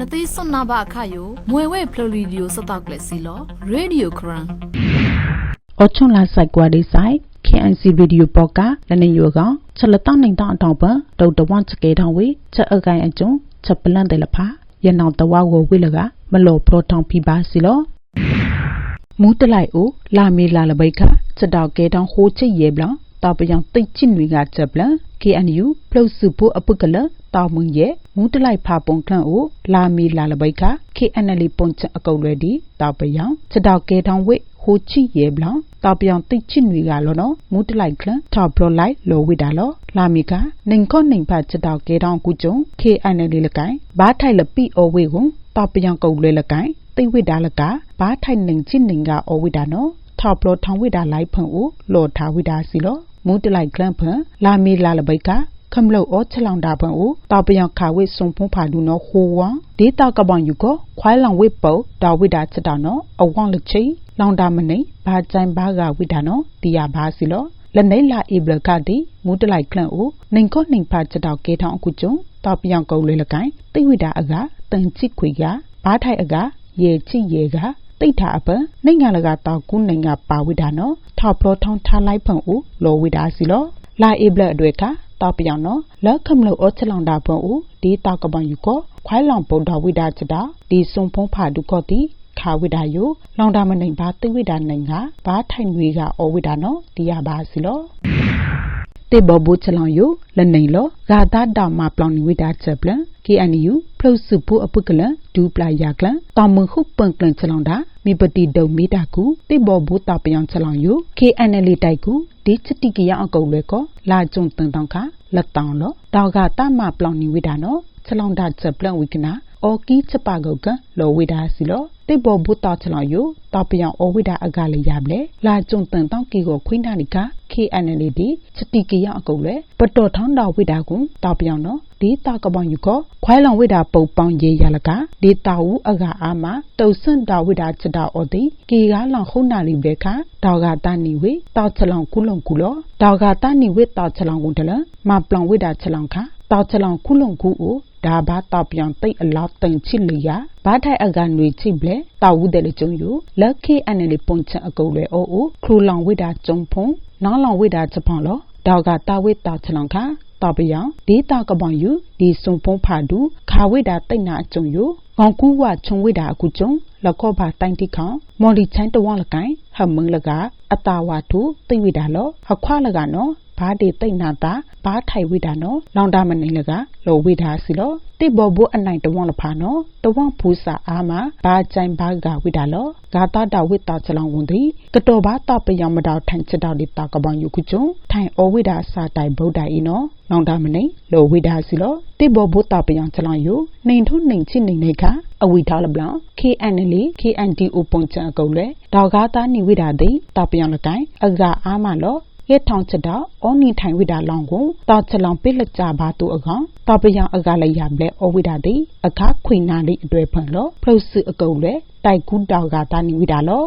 နသေးစွန်နာဘအခါယိုမွေဝဲဖလိုရီဒီယိုစတော့ကလစီလောရေဒီယိုခရန်အချုံလာဆိုင်ကွာဒီဆိုင် KNC ဗီဒီယိုပေါ်ကလနေယောကောင်ချက်လတော့နိုင်တော့အတော့ပဒေါက်တာဝန်ချကေထောင်းဝေချက်အကိုင်အကျုံချက်ပလန့်တယ်လဖာရနောင်တဝဝဝိလကမလောဖလိုထောင်းဖီပါစီလောမူးတလိုက်အိုလာမီလာလဘိတ်ကချက်တော့ကေထောင်းဟိုချက်ရေဘလောင် တောက်ပယံတိတ်ချစ်နွေကချက်ပလန် KNU ပလုတ်စုဖို့အပုကလတောက်မွန်ရဲ့မူတလိုက်ဖာပုံခန့်အိုလာမီလာလဘိတ်ခ KNL ပုံချက်အကုတ်လွယ်ဒီတောက်ပယံချက်တောက်ကဲတောင်းဝေဟိုချီရေဘလောင်တောက်ပြောင်တိတ်ချစ်နွေကလောနော်မူတလိုက်ခလထောက်ဘလောလိုက်လောဝိတာလောလာမီကနိုင်ခော့နိုင်ဖတ်ချက်တောက်ကဲတောင်ကူကျုံ KNL လကိုင်ဘားထိုင်လပီအဝေကိုတောက်ပြောင်ကုတ်လွဲလကိုင်တိတ်ဝိတာလကဘားထိုင်နိုင်ချစ်နိုင်ကအဝိတာနော်ထောက်ဘလောထောင်ဝိတာလိုက်ဖုံဦးလောထားဝိတာစီလော မူတလိုက်ခလဖန်လာမီလာလဘိတ်ကခမလို့အောချလောင်တာပွန်ဦးတောက်ပြောင်ခါဝိစုံဖုံးဖာဒူနော်ဟိုဝမ်ဒေတာကပောင်ယူကိုခွိုင်းလောင်ဝိပုတ်တာဝိတာချက်တာနော်အဝေါလချိလောင်တာမနေဘာကြိုင်ဘာကဝိတာနော်တီယာဘာစီလောလက်နေလာအိဘလကတိမူတလိုက်ခလန့်ဦးနိုင်ခော့နိုင်ဖာချက်တော့ကဲထောင်းအခုကျုံတောက်ပြောင်ကုန်းလေလကိုင်တိဝိတာအကတန်ချစ်ခွေကဘာထိုင်အကရေချစ်ရေက တိတ်တာအပနိုင်ငံလကတောက်ကူးနိုင်ငံပါဝိတာနော်ထောက်ပလောထောင်းထားလိုက်ဖုံဦးလောဝိတာစီလောလာအိဘလအတွက်ကတောက်ပြောင်နော်လက်ခမလို့အချလောင်တာပွန်ဦးဒီတောက်ကပန်ယူကိုခွိုင်းလောင်ဗုဒ္ဓဝိဒါချတာဒီစုံဖုံးဖာဒုခောတိခါဝိဒါယုလောင်တာမနိုင်ဘာသိဝိဒါနိုင်ကဘာထိုင်ငွေကဩဝိဒါနော်ဒီရပါစီလောတေဘဘူချလောင်ယုလနေလောဂါတာတာမပလောင်နိဝိဒါချက်ပလန် KNU ဖလုစုပူအပုကလဒူပလာယာကလတာမခုပန်ကလန်ချလောင်တာ မိပတိဒုံမီတာကူတေဘဘူတာပယံချလောင်ယု KNL တိုက်ကူဒီချတိကရအကုတ်လဲကောလာကျုံတန်တောင်ခလက်တောင်လောတောက်ကတမပလောင်နိဝိဒါနော်ချလောင်တာချက်ပလန်ဝိကနာ အော်ကီချက်ပါကုတ်ကလောဝိဒါစီလောတိဘောဘူတာချလောင်ယုတောပယံအောဝိဒါအကလေးရပလေလာကျုံတန်တောင်ကီကိုခွိနာနိက KNL ဒီချတိကရအကုတ်လဲပတော်ထောင်းတော်ဝိဒါကွန်တောပယံနော်ဒီတာကပောင်ယူကိုခွိုင်းလောင်ဝိဒါပုတ်ပောင်ရေရလကဒီတာဝူအကအာမတုတ်ဆန့်တာဝိဒါချက်တာအော်တိကီကားလောင်ခုနာလီဘေခတောက်ကတနီဝေတောက်ချလောင်ကုလုံကုလောတောက်ကတနီဝေတောက်ချလောင်ကုန်တလမပလောင်ဝိဒါချလောင်ခ တောက်ချလောင်ကုလုံကုအိုဒါဘာတောက်ပြောင်တိတ်အလောက်တိန်ချစ်လျာဘာထိုင်အကနွေချိပလေတောက်ဝူတဲ့လေကျုံယူလက်ခေအန်နယ်လေးပုံချအကုတ်လေအိုအိုခရူလောင်ဝိဒါကျုံဖုံနောင်းလောင်ဝိဒါချက်ဖောင်းလောတောက်ကတာဝိတောက်ချလောင်ခတောက်ပယံဒေတာကပောင်ယူဒီစုံဖုံးဖာဒူခါဝိဒါတိတ်နာအကျုံယူငေါကူဝချုံဝိဒါအခုကျုံလခောဘာတိုင်တိခေါမော်လီချိုင်းတဝလကိုင်ဟမင်းလကအတာဝါထုတိတ်ဝိဒါလောဟခွာလကနော် ဘာဒီတိတ်နာတာဘာထိုင်ဝိတာနော်လောင်တာမနေလကလောဝိတာစီလောတိဘောဘအနိုင်တဝွန်လဖာနော်တဝွန်ဖူစာအာမဘာချိုင်ဘာကဝိတာလောဂါတာတဝိတာချလောင်ဝန်ဒီကတော်ဘာတပယံမတော်ထိုင်ချတော်ဒီတာကပန်ယုခုချုံထိုင်အဝိတာစာတိုင်ဗုဒ္ဓဤနော်လောင်တာမနေလောဝိတာစီလောတိဘောဘတပယံချလောင်ယုနှိန်ထုနှိန်ချိနေနေကအဝိတာလဘလ KNL KNDO ပုံချံအကုတ်လေဒေါဂါတာနိဝိတာတိတပယံလကိုင်အဂါအာမလော ရဲထောင်ချက်တော့အောနီထိုင်ဝိတာလောင်ကိုတောက်ချက်လောင်ပိလက်ကြပါတူအကောင်တောက်ပယံအကလည်းရပလဲအဝိတာတိအခခွေနာလိအတွေ့ဖန်လို့ဖလုတ်စုအကုတ်လေတိုက်ကူးတောက်ကတာနိဝိတာလော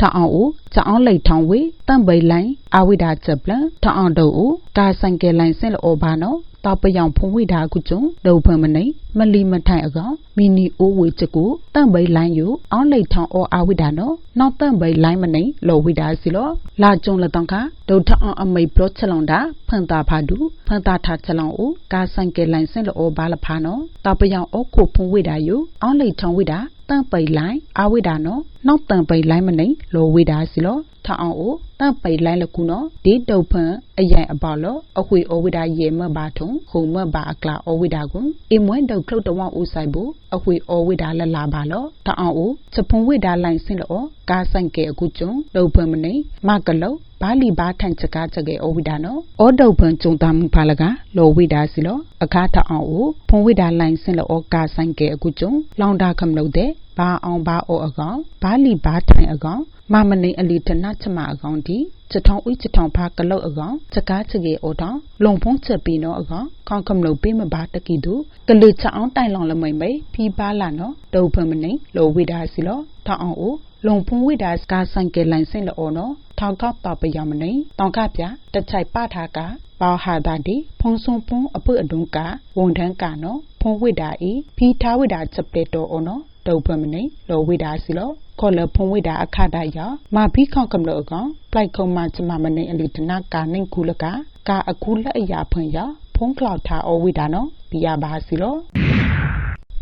ထောင်အောင်ဦးချောင်းလိတ်ထောင်ဝေတန့်ပိလိုင်းအဝိဒါချက်ပလထောင်အောင်တို့ဦးကာဆိုင်ကယ်လိုင်းစင်လောဘာနော် တောက်ပယောင်ဖုံဝိဒါကုကျုံဒုံဖမနေမလီမထိုင်အကောင်မီနီအိုးဝေချက်ကိုတန့်ပိလိုင်းယူအောင်လိတ်ထောင်အောအဝိဒါနော်နောက်တန့်ပိလိုင်းမနေလောဝိဒါစီလောလာကျုံလတောင်ခဒုံထအောင်အမိတ်ပလော့ချက်လောင်တာဖန်တာဖာဒူဖန်တာထားချက်လောင်ဦးကာဆိုင်ကယ်လိုင်းစင်လောဘာလဖာနော်တောက်ပယောင်အောကိုဖုံဝိဒါယူအောင်လိတ်ထောင်ဝိဒါတန့်ပိလိုင်းအဝိဒါနော်နောက်တန့်ပိလိုင်းမနေလောဝိဒါစီလောထအောင်အိုတန့်ပိလိုင်းလကူနော်ဒီတုတ်ဖန်အယိုင်အပေါလောအခွေအဝိဒါရေမဘာထုံခုံမဘာအကလာအဝိဒါကွန်အမွဲတုတ်ခလုတ်တဝဥဆိုင်ဘူးအခွေအဝိဒါလလာပါလောထအောင်အိုချက်ဖုံဝိဒါလိုင်းစင်လောကားဆိုင်ကဲအခုကျုံတုတ်ဖန်မနေမကလောဘာလီဘာထန်ချကာချကေအဝိဒါနောအောဒုတ်ဖန်ကျုံတာမှုဖာလကလောဝိဒါစီလောအခါထအောင်အိုဖုံဝိဒါလိုင်းစင်လောကားဆိုင်ကဲအခုကျုံလောင်တာခမလို့တဲ့ဘာအောင်ဘာအိုအကောင်ဘာလီဘာထိုင်အကောင်မမနေအလီတနချမအကောင်ဒီချက်ထောင်းဥချက်ထောင်းဖာကလုတ်အကောင်ချက်ကားချကေအိုတောင်းလုံဖုံးချက်ပြီးနော်အကောင်ခေါကမလို့ပေးမဘာတကီတူကလေချအောင်တိုင်လောင်လမိန်မိဖီပါလာနော်ဒုတ်ဖမနေလောဝိဒါစီလောထောင်းအောင်အို လုံဖုံးဝိဒါကာဆိုင်ကဲလိုင်စင်လောနော်ထောင်ကောက်တော့ပယမနေတောင်ကပြတချိုက်ပထားကပေါဟာတာဒီဖုံဆုံပွန်အပွအဒုံကဝန်ထမ်းကနော်ဖုံဝိတာဤဖီထားဝိတာချက်တဲ့တော်အောနော်တုံဖမနေလောဝိတာစီလောခေါ်လဖုံဝိတာအခဒရမာဘီခေါကမလို့ကောင်ပလိုက်ခုံမချမမနေအလီတနာကာနိုင်ကူလကကာအခုလက်အရာဖွင့်ရဖုံးကလောက်ထားအဝိတာနော်ဒီရပါစီလော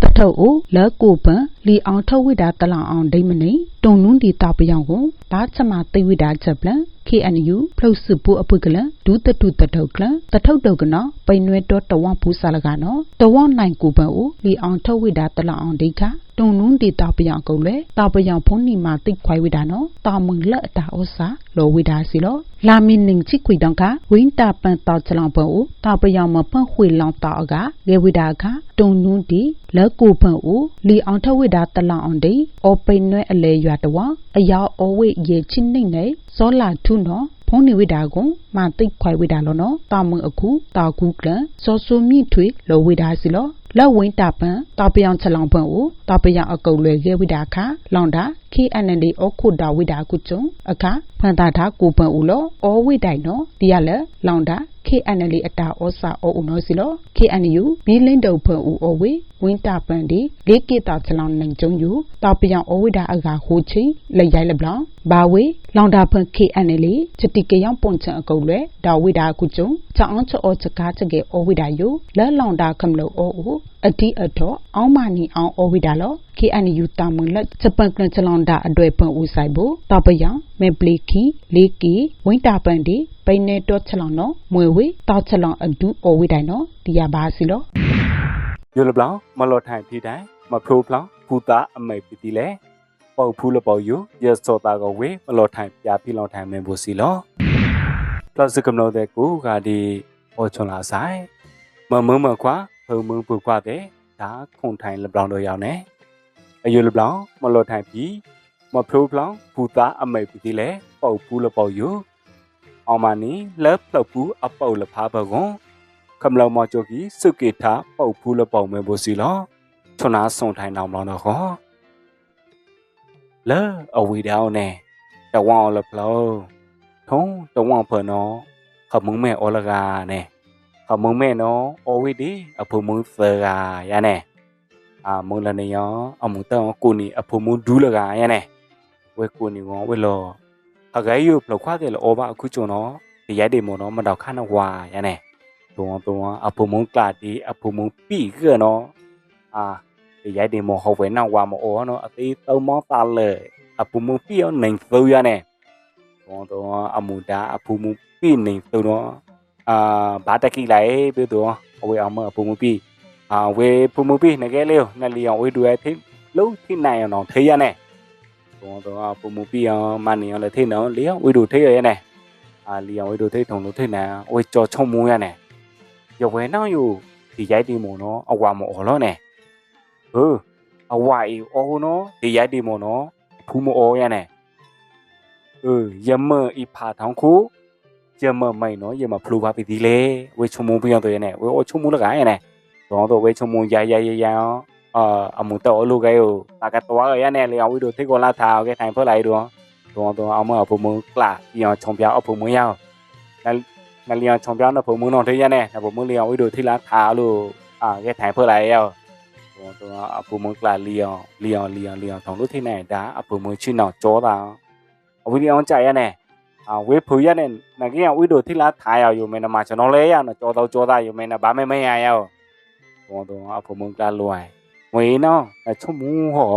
တထုပ်ကိုလက်ကိုပန် လီအောင်ထုတ်ဝိတာတလောင်အောင်ဒိမ့်မနေတုံနုံးဒီတာပယောင်ကိုဘာချမသိဝိတာချက်ပလန် KNU ဖလုတ်စပူအပုကလဒူးတတုတထုပ်ကလတထုပ်တုတ်ကနော်ပိန်နွဲတော့တဝမ်ပူစာလကနော်တဝမ်နိုင်ကိုပန်ကိုလီအောင်ထုတ်ဝိတာတလောင်အောင်ဒိခတုံနုံးဒီတာပယောင်ကုံလေတာပယောင်ဖုန်နီမာတိတ်ခွိုင်ဝိတာနော်တာမုံလက်အတာဩစာလောဝိတာစီလောလာမီနင်းချိခွေတောင်ကဝင်းတာပန်တောက်ချလောင်ပန်ကိုတာပယောင်မဖန့်ခွေလောင်တောက်ကလေဝိတာကတုံနုံးဒီလက်ကိုပန်ကိုလီအောင်ထုတ်ဝိတာတလောင်အောင်ဒိအောပိန်နွဲအလေရွာတဝအယောအဝိရေချင်းနှိမ့်နေစောလာထုနော်ဖုန်းနေဝိတာကိုမာတိတ်ခွိုင်ဝိတာလောနော်တာမွန်အခုတာကူကလစောဆူမြင့်ထွေလောဝိတာစီလောလက်ဝင်းတာပန်တာပယောင်ချလောင်ပန်ကိုတာပယောင်အကုတ်လွယ်ခဲ့ဝိတာခလောင်တာ KNL အခုတာဝိတာကုကျုံအခဖန်တာတာကိုပန်ဦးလောအောဝိတိုင်နော်ဒီရလက်လောင်တာ KNL အတာဩစာဩဦးနော်စီလော KNU ဘီလင်းတုံဖန်ဦးဩဝေဝင်းတာပန်ဒီလေးကေတာချလောင်နိုင်ကျုံယူတာပယောင်ဩဝိတာအကဟိုချင်းလက်ရိုက်လက်ဘလောင်ဘာဝေလောင်တာဖန် KNL ချတိကယောင်ပွန်ချံအကုတ်လွယ်ဒါဝိတာကုကျုံချောင်းချောချကားချကေဩဝိတာယုလက်လောင်တာခမလို့ဩဦး အတိအထောအောင်းမနီအောင်ဩဝိတာလော KNU တာမွန်လက်စပန်ကလချလောင်တာအတွေ့ပွန်ဦးဆိုင်ဖို့တာပယောင်မေပလီခီလေးကီဝင်းတာပန်ဒီပိနေတော့ချလောင်နော်မွေဝေတောက်ချလောင်အဒူဩဝိတိုင်နော်ဒီရပါစီလောယိုလဘလောင်မလော်ထိုင်ဖီတိုင်မဖရိုဖလောင်ဖူတာအမိတ်ပီတီလေပေါဖူလပေါယူရစောတာကဝေမလော်ထိုင်ပြဖီလောင်ထိုင်မင်ဘူစီလောပလတ်စကမလို့တဲ့ကိုကဒီဟောချွန်လာဆိုင်မမမခွာ ဟုံမှုပူကွာတဲ့ဒါခုန်ထိုင်လဘလောင်တို့ရောက်နေအယူလဘလောင်မလော်ထိုင်ပြီးမဖလိုဘလောင်ဘူသားအမိတ်ပတိလဲပုတ်ပူးလပုတ်ယူအောင်မနီလက်ပလောက်ပူးအပုတ်လဖားပကွန်ခမလောင်မချိုကီစုကေထာပုတ်ပူးလပုတ်မဲဘူးစီလောထွနာဆုံထိုင်တော်မလောင်တော့ခေါ်လဲအဝီတောင်းနေတဝောင်းလဘလောင်ထုံးတဝောင်းဖနော်ခမုံမဲအော်လကာနဲ့ အမုံမဲနောအဝိဒီအဖုံမုသရာယနဲ့အမုံလနေယအမုံတောကိုနီအဖုံမဒူးလကယနဲ့ဝဲကိုနီဝဝဲလောအဂဲယုပလခွားကလောဘအခုကျွန်တော်ဒီရိုက်တယ်မောနောမတော်ခဏဝါယနဲ့တုံတုံအဖုံမကတိအဖုံမပြီကနောအာဒီရိုက်တယ်မောဟောဝဲနောဝါမောနောအသေးသုံးမောပါလေအဖုံမပြီအောင်နိုင်သောယနဲ့တုံတုံအမုဒါအဖုံမပြီနိုင်သောနော အာဘာတကိလိုက်ပြီးတော့အဝေအောင်မအဖူမปีအာဝေဖူမปีငကဲလေးနလီအောင်ဝေတူရဲ့ဖိလုံးထိနိုင်အောင်ထေးရနေတော့တော့အဖူမปีအောင်မနေအောင်လည်းထိနော်လီအောင်ဝေတူထေးရနေအာလီအောင်ဝေတူထိထုံလို့ထိနေဝေကြော်ချုံမူရနေ ရဝဲနောက်ယူဒီရိုက်တီမုံနော်အဝါမအော်လို့ ਨੇ ဟိုအဝါအီအော်နော်ဒီရိုက်တီမုံနော်ဖူးမအော်ရ ਨੇ เออยมอีผาทองคู ကျမမိုင်နော်ယမဖလိုပါပြီဒီလေဝေချုံမုံပြောင်းတော့ရနေဝေအချုံမုံလကိုင်းနေတော့တော့ဝေချုံမုံရရရရအာအမှုတော်လိုကဲကိုပါကတော့ရနေလေအဝိတို့သိကောလာသာကဲထိုင်ဖွဲ့လိုက်တော့တော့တော့အမအဖုံမုံကလာပြောင်းချုံပြောင်းအဖုံမုံရအောင်နလျောင်ချုံပြောင်းတော့ဖုံမုံတော့ထိရနေဖုံမုံလျောင်ဝိတို့ထိလာသာလို့အာကဲထိုင်ဖွဲ့လိုက်ရအောင်တော့တော့အဖုံမုံကလာလျောင်လျောင်လျောင်လျောင်တောင်းလို့ထိနေတာအဖုံမုံချင်းတော့ကြောတာအဝိလျောင်ကြရနေ ဝေဖူရနဲ့နကင်းဝီဒိုထိလာထားရယူမင်းနမကျွန်တော်လဲရနော်ကြောတော့ကြောတာယူမင်းနဘာမဲမရရောတော့တော့အဖုံမကလွိုင်ဝေနော်အချုံမူဟော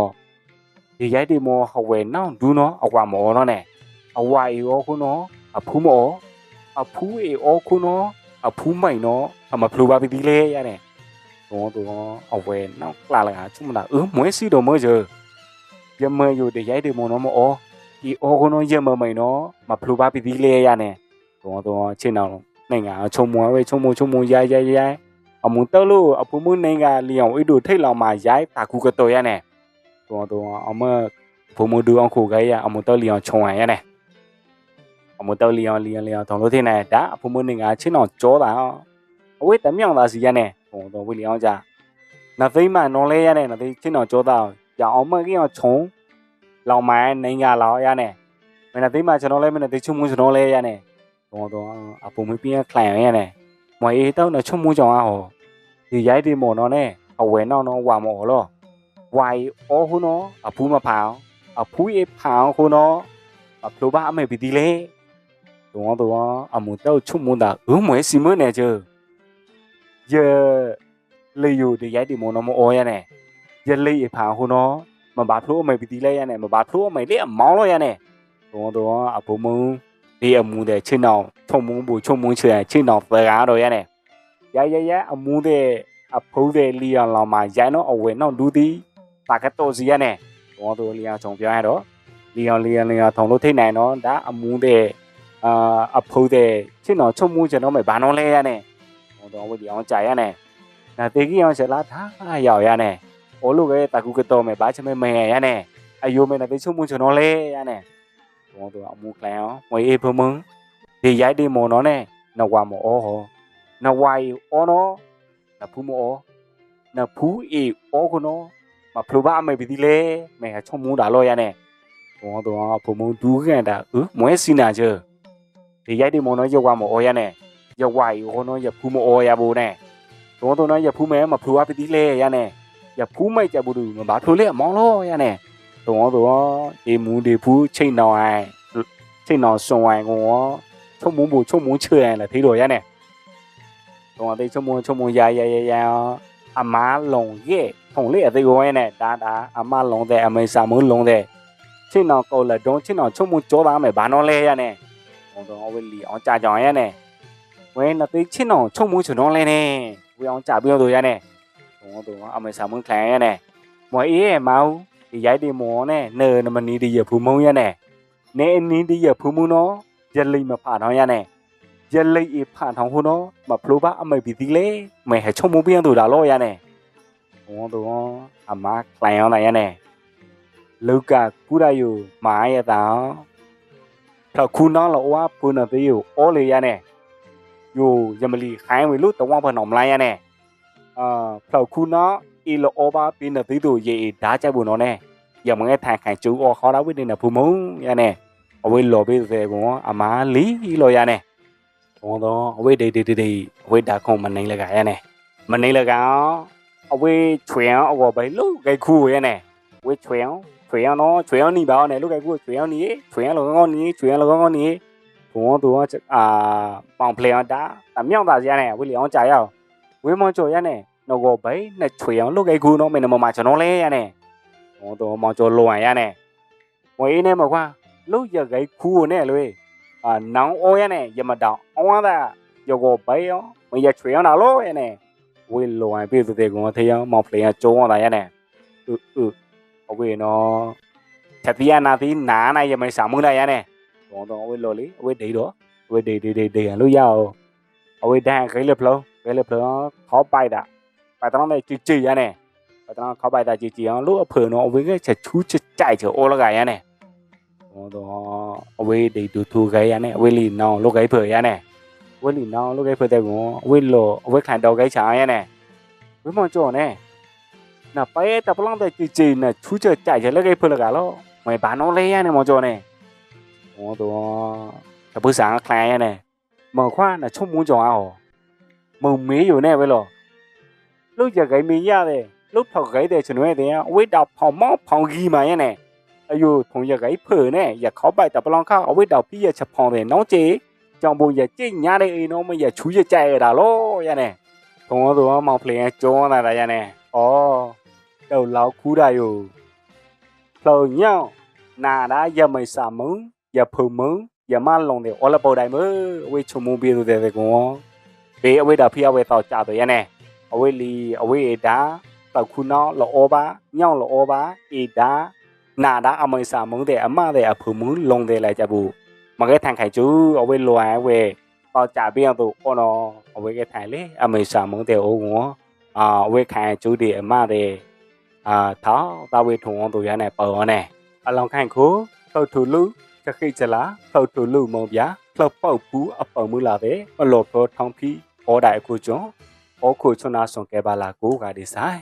ဒီရိုက်ဒီမောဟဝဲနော်ဒူနော်အဝါမောနော်နဲ့အဝါအေရောခုနော်အဖူးမောအဖူးအေအောခုနော်အဖူးမိုင်နော်အမဖလူပါပီဒီလဲရနဲ့တော့တော့အဝဲနော်ကလာလာချုံမလားအမွဲစီတော့မောကြပြမယူဒီရိုက်ဒီမောနော်မော ဒီအော်ကိုနော်ရမမိန်နော်မဖလူပါပီဒီလေရနဲ့တော့တော့ချင်းအောင်နိုင်ငံချုံမွားဝဲချုံမချုံမရိုင်းရိုင်းရိုင်းအမုန်တော့လို့အပူမနိုင်ငံလီအောင်အိတို့ထိတ်လောင်မှာရိုင်းတာကူကတော့ရနဲ့တော့တော့အမဘုံမဒူအောင်ခိုခိုရအမုန်တော့လီအောင်ချုံရရနဲ့အမုန်တော့လီအောင်လီအောင်လီအောင်တောင်းလို့ထင်းနေဒါအပူမနိုင်ငံချင်းအောင်ကြောတာအဝေးတမြောင်သာစီရနဲ့တော့တော့ဝီလီအောင်ကြနသိမနော်လဲရနဲ့နသိချင်းအောင်ကြောတာရအောင်မကင်းအောင်ချုံ လောင်မိုင်းနိုင်ကလောင်ရနဲ့မင်းသိမှကျွန်တော်လဲမင်းသိချုံမှုကျွန်တော်လဲရနဲ့တော့တော့အပုံမပြင်းခလိုင်ရနေမွေတော့နချုံမှုကြောင့်อ่ะဟောဒီရိုက်ဒီမော်နော်နဲ့အဝဲနော်နော်ဝါမော်လောဝိုင်အောဟူနော်အဖူးမဖောင်အဖူးအေဖောင်ဟူနော်အဖလိုပါအမေပီတီလေတော့တော့အမှုတော့ချုံမှုတာဥမွေစီမနေချေယေလေယူဒီရိုက်ဒီမော်နော်မအော်ရနေယေလေအဖောင်ဟူနော် မဘာဖလိုအမေပီတီလေရနေမဘာဖလိုအမေလေအမောင်းလို့ရနေတော့တော့အဖုံမုံဒီအမှုတဲ့ချင်းအောင်ထုံမုံဘူးချုံမုံချင်ချင်းအောင်ပကားတော့ရနေရရရအမှုတဲ့အဖိုးတဲ့လီယံလောင်မှာရိုင်းတော့အဝဲတော့လူသည်တာကတော့စီရနေဘောတော့လီယံချုံပြောရတော့လီယံလီယံလီယံထုံလို့ထိနိုင်တော့ဒါအမှုတဲ့အာအဖိုးတဲ့ချင်းအောင်ချုံမုံချင်တော့မယ်ဘာတော့လဲရနေဘောတော့ဝဒီအောင်ကြာရနေနာတေကြီးအောင်ဆက်လာထားရောက်ရနေ olo ge taku ke to me ba chme me ya ne ayo me na te chu mu chu no le ya ne mo to mu klan mo e phu mu de yai de mo no ne na wa mo o ho na wa i o no na phu mo o na phu e o ko no ma phu ba me bi di le me ha chu mu da lo ya ne mo to phu mu du ge da u mo e si na je de yai de mo no yo wa mo o ya ne ya wa i o no ya phu mo o ya bo ne ตัวตัวนั้นอย่าพูดแม้มาพูดว่าไปที่เล่ยาเนี่ย ရနဲ့ရဖူးမိုက်ကြဘူးမဘာထိုလေအမောင်းလောရနဲ့တော့တော့ဒီမူဒီဖူးချိန်တော်အိုင်ချိန်တော်စွန်ဝိုင်ကောချုံမုံဘူချုံမုံချွေလဲသေးတော်ရနေတော့ဒီချုံမုံချုံမုံရရရရအမားလုံရဲ့ထုံလေးအသေးကိုရနေဒါဒါအမားလုံတဲ့အမေစာမုံလုံတဲ့ချိန်တော်ကောလက်တော့ချိန်တော်ချုံမုံကြောသားမယ်ဘာနော်လဲရနေတော့တော့ဝီလီအောင်ကြာကြောင်ရနေဝဲနသိချိန်တော်ချုံမုံချွန်တော်လဲနေဝေအောင်ကြာပြောလို့ရနေ တော့တော့အမေစာမုံခလန်ရနေမွေအေးမောင်ဒီရိုက်ဒီမောနဲ့နေနမနီဒီရဖူမုံရနဲ့နေအနင်းဒီရဖူမုံနော်ရလိမဖာထောင်းရနဲ့ရလိအဖာထောင်းဟိုနော်မဖလိုပါအမေပီတီလေမဲဟချုံမူပြန်တူတာလောရနဲ့ဟောတော့အမကလိုင်အောင်လာရနဲ့လုကကူရယုမာရတာတော့ခုနောလောဝပူနသေးယအောလေရနဲ့ယိုယမလီခိုင်းဝေလို့တဝဘနော်မလာရနဲ့ အာဖလောက်ခုနာအီလောဘာပင်းတဲ့သူရေဒါကြဘူးနော်နဲ့ရမငဲထိုင်ခိုင်ကျူအော်ခေါ်လာဝိနေနဖူမုံရနဲ့အဝေးလော်ပေးစေကွန်အမားလီလော်ရနဲ့ဘုံတော့အဝေးဒေဒေဒေအဝေးဒါခုံမနိုင်လကရနဲ့မနိုင်လကအဝေးချွေအောင်အော်ပဲလုတ်ကြခုရနဲ့ဝေးချွေအောင်ချွေအောင်တော့ချွေအောင်နေပါအောင်နဲ့လုတ်ကြခုချွေအောင်နေချွေအောင်လောကောင်းနေချွေအောင်လောကောင်းနေဘုံတော့အာပေါင်ဖလေအောင်တာတမြောင်တာရနဲ့ဝေးလျောင်းကြရအောင်ဝေးမွန်ချော်ရနဲ့ ဝေးနေမကွာလုတ်ရခိုင်ခူနဲ့လွေအာနောင်အောရနဲ့ရမတောင်အောင်သာယောကိုဘိရောမရချွေအောင်တော့ရနဲ့ဝေးလွန်ပြေတဲ့ကောင်ထေးအောင်မောင်ဖလေကျုံးအောင်တာရနဲ့ဥဥအဝေးနော်ချက်ပြနာသီနာနာရမစာမှုလာရနဲ့ဟောတော့အဝေးလော်လေအဝေးဒိတော့အဝေးဒိဒိဒိဒိလို့ရအောင်အဝေးဒန်ခိလေဖလောခိလေဖလောခေါ်ပိုက်တာ bài tao này chỉ chỉ ra này bài tao khó bài ta chỉ chỉ nó lúc phở nó với cái chả chú chả chạy chả ô là gái này đó với để đủ thu gái này với lì nó lúc gái phở ra này với lì nó lúc gái phở tại cũng với lò với khăn đầu gái chả này với mọi chỗ này nè bay ta bao ta chỉ chỉ nè chú chả chạy chả lúc gái phở là gái lo mày bán nó lấy này mọi chỗ này đó ta bữa sáng khai này mở khoa là chung muốn chỗ nào mừng mấy rồi này với lo လုတ်ကြခိုင်မင်းရတယ်လုတ်ထောက်ခိုင်တဲ့ကျွန်တော်တဲ့ဝိတောက်ဖောင်မောဖောင်ကြီးမှရနဲ့အယိုထုံရခိုင်ဖើနဲ့ရခေါပိုက်တပလောင်ခအဝိတောက်ပြည့်ရချက်ဖောင်တဲ့နောင်းကျေကြောင်ပုံရကြိတ်ညာတဲ့အိမ်တော့မရချူးရကြရတာလောရနဲ့ထုံတော့မောင်ဖလင်ကျောင်းလာတာရနဲ့ဩတော့လောက်ခူးတာယိုလှောင်ညောင်းနာတာရမိတ်စာမုံရဖုံမုံရမလုံးတဲ့အော်လပေါ်တိုင်းမအဝိချုံမူပြေတဲ့ကွန်ဘေးအဝိတာဖျောက်ဝဲတော့ကြတော့ရနဲ့ အဝေးလီအဝေးအေဒါတောက်ခုနောလောဘာညောင်းလောဘာအေဒါနာဒါအမေစာမုံတဲ့အမတဲ့အဖုံမူလုံတဲ့လိုက်ကြဘူးမကဲထန်ခိုင်ကျူအဝေးလွန်ဝဲတော့ကြပြတော့အော်နော်အဝေးကထိုင်လေအမေစာမုံတဲ့အိုးကောအာအဝေးခိုင်ကျူဒီအမတဲ့အာထောင်းတဝေထုံအောင်တို့ရနေပေါ်နေအလောင်ခိုင်ခိုထောက်ထူလူခခိချလာထောက်ထူလူမုံပြလှပောက်ပူအပေါမူလာတဲ့မလော်တော့ထောင်းဖီဩဒါအခုကျွန်း ဩခုချွနာဆွန်ကဲပါလာကိုကဒီဆိုင်